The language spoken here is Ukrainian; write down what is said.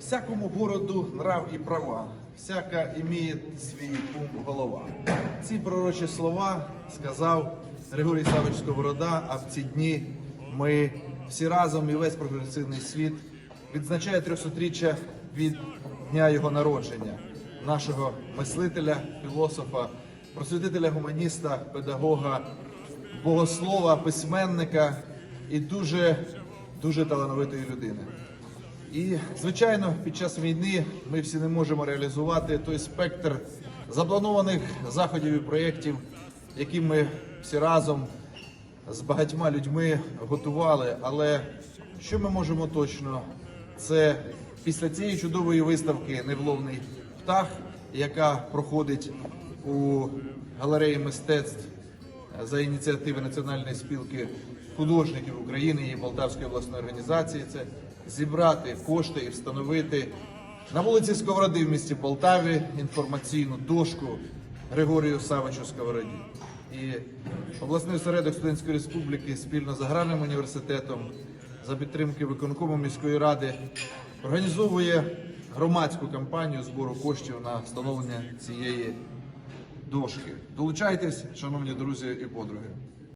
Всякому городу нрав і права, всяка іміє свій ум голова. Ці пророчі слова сказав Григорій Савич Сковорода, а в ці дні ми всі разом і весь прогресивний світ відзначає 300-річчя від дня його народження, нашого мислителя, філософа, просвітителя гуманіста, педагога, богослова, письменника і дуже, дуже талановитої людини. І, звичайно, під час війни ми всі не можемо реалізувати той спектр запланованих заходів і проєктів, які ми всі разом з багатьма людьми готували. Але що ми можемо точно? Це після цієї чудової виставки Невловний птах, яка проходить у галереї мистецтв за ініціативи Національної спілки художників України і Полтавської обласної організації. Це зібрати кошти і встановити на вулиці Сковороди в місті Полтаві інформаційну дошку Григорію Савичу Сковороді. І обласний осередок студентської республіки спільно з аграрним університетом за підтримки виконкому міської ради організовує громадську кампанію збору коштів на встановлення цієї дошки. Долучайтесь, шановні друзі і подруги.